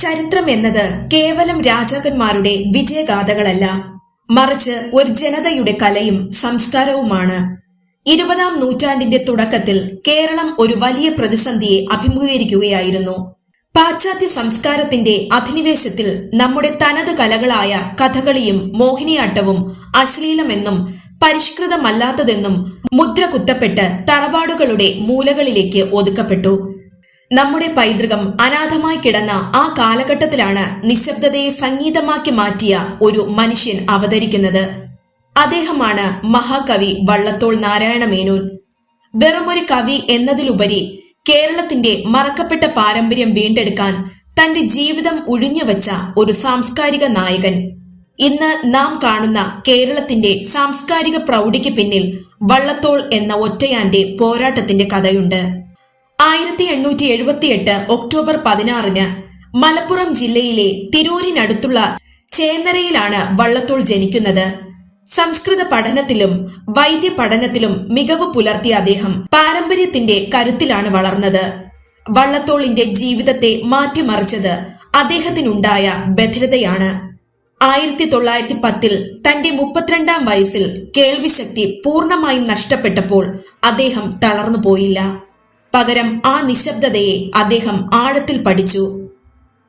ചരിത്രം എന്നത് കേവലം രാജാക്കന്മാരുടെ വിജയഗാഥകളല്ല. മറിച്ച് ഒരു ജനതയുടെ കലയും സംസ്കാരവുമാണ്. ഇരുപതാം നൂറ്റാണ്ടിന്റെ തുടക്കത്തിൽ കേരളം ഒരു വലിയ പ്രതിസന്ധിയെ അഭിമുഖീകരിക്കുകയായിരുന്നു. പാശ്ചാത്യ സംസ്കാരത്തിന്റെ അധിനിവേശത്തിൽ നമ്മുടെ തനത് കലകളായ കഥകളിയും മോഹിനിയാട്ടവും അശ്ലീലമെന്നും പരിഷ്കൃതമല്ലാത്തതെന്നും മുദ്ര കുത്തപ്പെട്ട് തറവാടുകളുടെ മൂലകളിലേക്ക് ഒതുക്കപ്പെട്ടു. നമ്മുടെ പൈതൃകം അനാഥമായി കിടന്ന ആ കാലഘട്ടത്തിലാണ് നിശബ്ദതയെ സംഗീതമാക്കി മാറ്റിയ ഒരു മനുഷ്യൻ അവതരിക്കുന്നത്. അദ്ദേഹമാണ് മഹാകവി വള്ളത്തോൾ നാരായണ മേനോൻ. വെറുമൊരു കവി എന്നതിലുപരി കേരളത്തിന്റെ മറക്കപ്പെട്ട പാരമ്പര്യം വീണ്ടെടുക്കാൻ തന്റെ ജീവിതം ഉഴിഞ്ഞുവച്ച ഒരു സാംസ്കാരിക നായകൻ. ഇന്ന് നാം കാണുന്ന കേരളത്തിന്റെ സാംസ്കാരിക പ്രൗഢിക്ക് പിന്നിൽ വള്ളത്തോൾ എന്ന ഒറ്റയാന്റെ പോരാട്ടത്തിന്റെ കഥയുണ്ട്. ആയിരത്തി എണ്ണൂറ്റി എഴുപത്തിയെട്ട് ഒക്ടോബർ പതിനാറിന് മലപ്പുറം ജില്ലയിലെ തിരൂരിനടുത്തുള്ള ചേന്നരയിലാണ് വള്ളത്തോൾ ജനിക്കുന്നത്. സംസ്കൃത പഠനത്തിലും വൈദ്യ പഠനത്തിലും മികവ് പുലർത്തിയ അദ്ദേഹം പാരമ്പര്യത്തിന്റെ കരുത്തിലാണ് വളർന്നത്. വള്ളത്തോളിന്റെ ജീവിതത്തെ മാറ്റിമറിച്ചത് അദ്ദേഹത്തിനുണ്ടായ ബധിരതയാണ്. ആയിരത്തി തൊള്ളായിരത്തി പത്തിൽ തന്റെ മുപ്പത്തിരണ്ടാം വയസ്സിൽ കേൾവിശക്തി പൂർണമായും നഷ്ടപ്പെട്ടപ്പോൾ അദ്ദേഹം തളർന്നുപോയില്ല. പകരം ആ നിശബ്ദതയെ അദ്ദേഹം ആഴത്തിൽ പഠിച്ചു.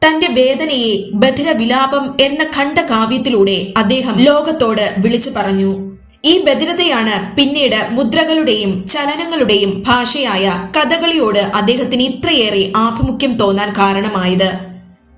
തന്റെ വേദനയെ ബധിരവിലാപം എന്ന ഖണ്ഡ കാവ്യത്തിലൂടെ അദ്ദേഹം ലോകത്തോട് വിളിച്ചു പറഞ്ഞു. ഈ ബധിരതയാണ് പിന്നീട് മുദ്രകളുടെയും ചലനങ്ങളുടെയും ഭാഷയായ കഥകളിയോട് അദ്ദേഹത്തിന് ഇത്രയേറെ ആഭിമുഖ്യം തോന്നാൻ കാരണമായത്.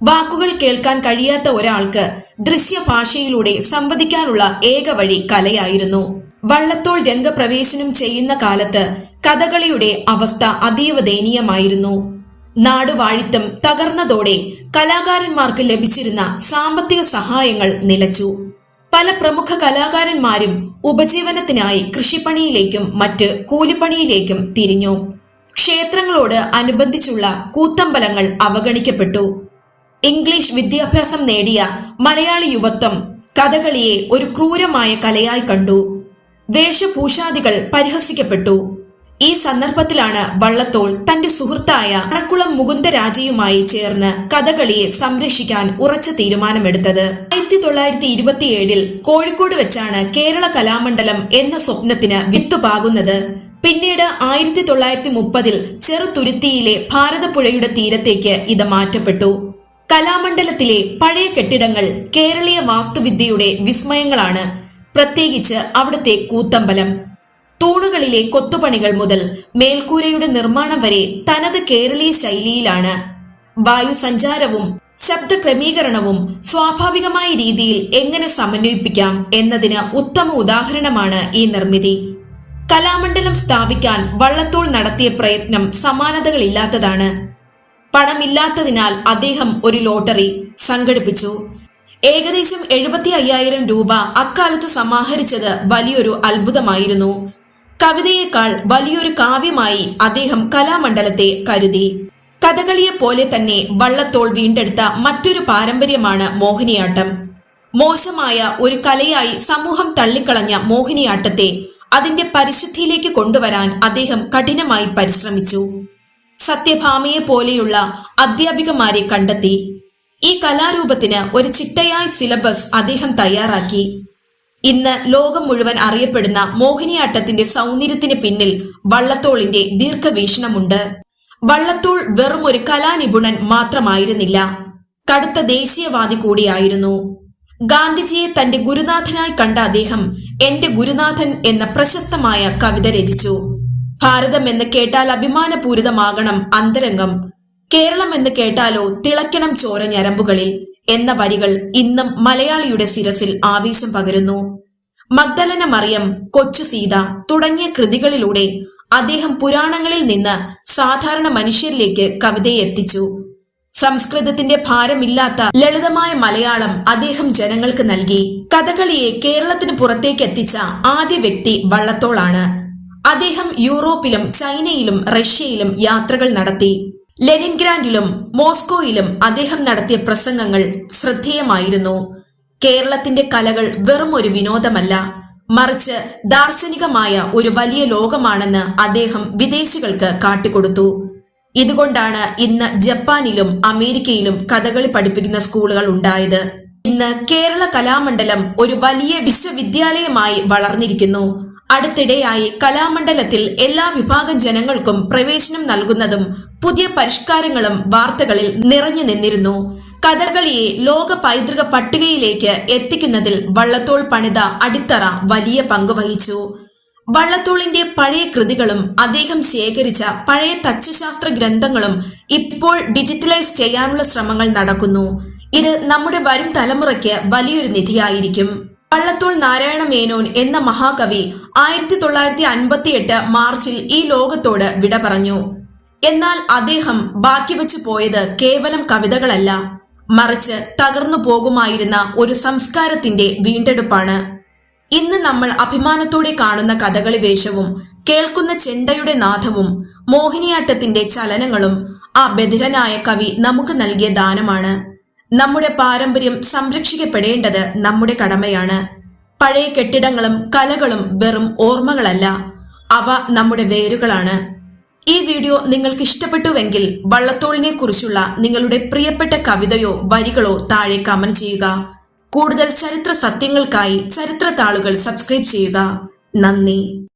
വാക്കുകൾ കേൾക്കാൻ കഴിയാത്ത ഒരാൾക്ക് ദൃശ്യഭാഷയിലൂടെ സംവദിക്കാനുള്ള ഏക വഴി കലയായിരുന്നു. വള്ളത്തോൾ രംഗപ്രവേശനം ചെയ്യുന്ന കാലത്ത് കഥകളിയുടെ അവസ്ഥ അതീവ ദയനീയമായിരുന്നു. നാടുവാഴിത്തം തകർന്നതോടെ കലാകാരന്മാർക്ക് ലഭിച്ചിരുന്ന സാമ്പത്തിക സഹായങ്ങൾ നിലച്ചു. പല പ്രമുഖ കലാകാരന്മാരും ഉപജീവനത്തിനായി കൃഷിപ്പണിയിലേക്കും മറ്റ് കൂലിപ്പണിയിലേക്കും തിരിഞ്ഞു. ക്ഷേത്രങ്ങളോട് അനുബന്ധിച്ചുള്ള കൂത്തമ്പലങ്ങൾ അവഗണിക്കപ്പെട്ടു. ഇംഗ്ലീഷ് വിദ്യാഭ്യാസം നേടിയ മലയാളി യുവത്വം കഥകളിയെ ഒരു ക്രൂരമായ കലയായി കണ്ടു. വേഷഭൂഷാദികൾ പരിഹസിക്കപ്പെട്ടു. ഈ സന്ദർഭത്തിലാണ് വള്ളത്തോൾ തന്റെ സുഹൃത്തായ അണക്കുളം മുകുന്ദരാജയുമായി ചേർന്ന് കഥകളിയെ സംരക്ഷിക്കാൻ ഉറച്ച തീരുമാനമെടുത്തത്. ആയിരത്തി തൊള്ളായിരത്തി ഇരുപത്തിയേഴിൽ കോഴിക്കോട് വെച്ചാണ് കേരള കലാമണ്ഡലം എന്ന സ്വപ്നത്തിന് വിത്തുപാകുന്നത്. പിന്നീട് ആയിരത്തി തൊള്ളായിരത്തി മുപ്പതിൽ ചെറുതുരുത്തിയിലെ ഭാരതപ്പുഴയുടെ തീരത്തേക്ക് ഇത് മാറ്റപ്പെട്ടു. കലാമണ്ഡലത്തിലെ പഴയ കെട്ടിടങ്ങൾ കേരളീയ വാസ്തുവിദ്യയുടെ വിസ്മയങ്ങളാണ്. പ്രത്യേകിച്ച് അവിടുത്തെ കൂത്തമ്പലം. തൂണുകളിലെ കൊത്തുപണികൾ മുതൽ മേൽക്കൂരയുടെ നിർമ്മാണം വരെ തനത് കേരളീയ ശൈലിയിലാണ്. വായുസഞ്ചാരവും ശബ്ദ ക്രമീകരണവും സ്വാഭാവികമായ രീതിയിൽ എങ്ങനെ സമന്വയിപ്പിക്കാം എന്നതിന് ഉത്തമ ഉദാഹരണമാണ് ഈ നിർമ്മിതി. കലാമണ്ഡലം സ്ഥാപിക്കാൻ വള്ളത്തോൾ നടത്തിയ പ്രയത്നം സമാനതകളില്ലാത്തതാണ്. പണമില്ലാത്തതിനാൽ അദ്ദേഹം ഒരു ലോട്ടറി സംഘടിപ്പിച്ചു. ഏകദേശം എഴുപത്തി അയ്യായിരം രൂപ അക്കാലത്ത് സമാഹരിച്ചത് വലിയൊരു അത്ഭുതമായിരുന്നു. കവിതയേക്കാൾ വലിയൊരു കാവ്യമായി അദ്ദേഹം കലാമണ്ഡലത്തെ കരുതി. കഥകളിയെ പോലെ തന്നെ വള്ളത്തോൾ വീണ്ടെടുത്ത മറ്റൊരു പാരമ്പര്യമാണ് മോഹിനിയാട്ടം. മോശമായ ഒരു കലയായി സമൂഹം തള്ളിക്കളഞ്ഞ മോഹിനിയാട്ടത്തെ അതിന്റെ പരിശുദ്ധിയിലേക്ക് കൊണ്ടുവരാൻ അദ്ദേഹം കഠിനമായി പരിശ്രമിച്ചു. സത്യഭാമയെ പോലെയുള്ള അധ്യാപികമാരെ കണ്ടെത്തി. ഈ കലാരൂപത്തിന് ഒരു ചിട്ടയായ സിലബസ് അദ്ദേഹം തയ്യാറാക്കി. ഇന്ന് ലോകം മുഴുവൻ അറിയപ്പെടുന്ന മോഹിനിയാട്ടത്തിന്റെ സൗന്ദര്യത്തിന് പിന്നിൽ വള്ളത്തോളിന്റെ ദീർഘവീക്ഷണമുണ്ട്. വള്ളത്തോൾ വെറും ഒരു കലാനിപുണൻ മാത്രമായിരുന്നില്ല. കടുത്ത ദേശീയവാദി കൂടിയായിരുന്നു. ഗാന്ധിജിയെ തന്റെ ഗുരുനാഥനായി കണ്ട അദ്ദേഹം എന്റെ ഗുരുനാഥൻ എന്ന പ്രശസ്തമായ കവിത രചിച്ചു. ഭാരതം എന്ന് കേട്ടാൽ അഭിമാനപൂരിതമാകണം അന്തരംഗം. കേരളം എന്ന് കേട്ടാലോ തിളക്കണം ചോര ഞരമ്പുകളിൽ. എന്ന വരികൾ ഇന്നും മലയാളിയുടെ ശിരസിൽ ആവേശം പകരുന്നു. മഗ്ദലന മറിയം കൊച്ചു സീത തുടങ്ങിയ കൃതികളിലൂടെ അദ്ദേഹം പുരാണങ്ങളിൽ നിന്ന് സാധാരണ മനുഷ്യരിലേക്ക് കവിതയെ എത്തിച്ചു. സംസ്കൃതത്തിന്റെ ഭാരമില്ലാത്ത ലളിതമായ മലയാളം അദ്ദേഹം ജനങ്ങൾക്ക് നൽകി. കഥകളിയെ കേരളത്തിന് പുറത്തേക്ക് എത്തിച്ച ആദ്യ വ്യക്തി വള്ളത്തോളാണ്. അദ്ദേഹം യൂറോപ്പിലും ചൈനയിലും റഷ്യയിലും യാത്രകൾ നടത്തി. ലെനിൻഗ്രാൻഡിലും മോസ്കോയിലും അദ്ദേഹം നടത്തിയ പ്രസംഗങ്ങൾ ശ്രദ്ധേയമായിരുന്നു. കേരളത്തിന്റെ കലകൾ വെറും ഒരു വിനോദമല്ല. മറിച്ച് ദാർശനികമായ ഒരു വലിയ ലോകമാണെന്ന് അദ്ദേഹം വിദേശികൾക്ക് കാട്ടിക്കൊടുത്തു. ഇതുകൊണ്ടാണ് ഇന്ന് ജപ്പാനിലും അമേരിക്കയിലും കഥകളി പഠിപ്പിക്കുന്ന സ്കൂളുകൾ ഉണ്ടായത്. ഇന്ന് കേരള കലാമണ്ഡലം ഒരു വലിയ വിശ്വവിദ്യാലയമായി വളർന്നിരിക്കുന്നു. അടുത്തിടെയായി കലാമണ്ഡലത്തിൽ എല്ലാ വിഭാഗം ജനങ്ങൾക്കും പ്രവേശനം നൽകുന്നതും പുതിയ പരിഷ്കാരങ്ങളും വാർത്തകളിൽ നിറഞ്ഞു നിന്നിരുന്നു. കഥകളിയെ ലോക പൈതൃക പട്ടികയിലേക്ക് എത്തിക്കുന്നതിൽ വള്ളത്തോൾ പണിത അടിത്തറ വലിയ പങ്ക് വഹിച്ചു. വള്ളത്തോളിന്റെ പഴയ കൃതികളും അദ്ദേഹം ശേഖരിച്ച പഴയ തച്ചുശാസ്ത്ര ഗ്രന്ഥങ്ങളും ഇപ്പോൾ ഡിജിറ്റലൈസ് ചെയ്യാനുള്ള ശ്രമങ്ങൾ നടക്കുന്നു. ഇത് നമ്മുടെ വരും തലമുറയ്ക്ക് വലിയൊരു നിധിയായിരിക്കും. വള്ളത്തോൾ നാരായണ മേനോൻ എന്ന മഹാകവി ആയിരത്തി തൊള്ളായിരത്തി അൻപത്തിയെട്ട് മാർച്ചിൽ ഈ ലോകത്തോട് വിട പറഞ്ഞു. എന്നാൽ അദ്ദേഹം ബാക്കി വെച്ചു പോയത് കേവലം കവിതകളല്ല. മറിച്ച് തകർന്നു പോകുമായിരുന്ന ഒരു സംസ്കാരത്തിന്റെ വീണ്ടെടുപ്പാണ്. ഇന്ന് നമ്മൾ അഭിമാനത്തോടെ കാണുന്ന കഥകളി വേഷവും കേൾക്കുന്ന ചെണ്ടയുടെ നാദവും മോഹിനിയാട്ടത്തിന്റെ ചലനങ്ങളും ആ ബധിരനായ കവി നമുക്ക് നൽകിയ ദാനമാണ്. നമ്മുടെ പാരമ്പര്യം സംരക്ഷിക്കപ്പെടേണ്ടത് നമ്മുടെ കടമയാണ്. പഴയ കെട്ടിടങ്ങളും കലകളും വെറും ഓർമ്മകളല്ല. അവ നമ്മുടെ വേരുകളാണ്. ഈ വീഡിയോ നിങ്ങൾക്ക് ഇഷ്ടപ്പെട്ടുവെങ്കിൽ വള്ളത്തോളിനെ കുറിച്ചുള്ള നിങ്ങളുടെ പ്രിയപ്പെട്ട കവിതയോ വരികളോ താഴെ കമന്റ് ചെയ്യുക. കൂടുതൽ ചരിത്ര സത്യങ്ങൾക്കായി ചരിത്ര താളുകൾ സബ്സ്ക്രൈബ് ചെയ്യുക. നന്ദി.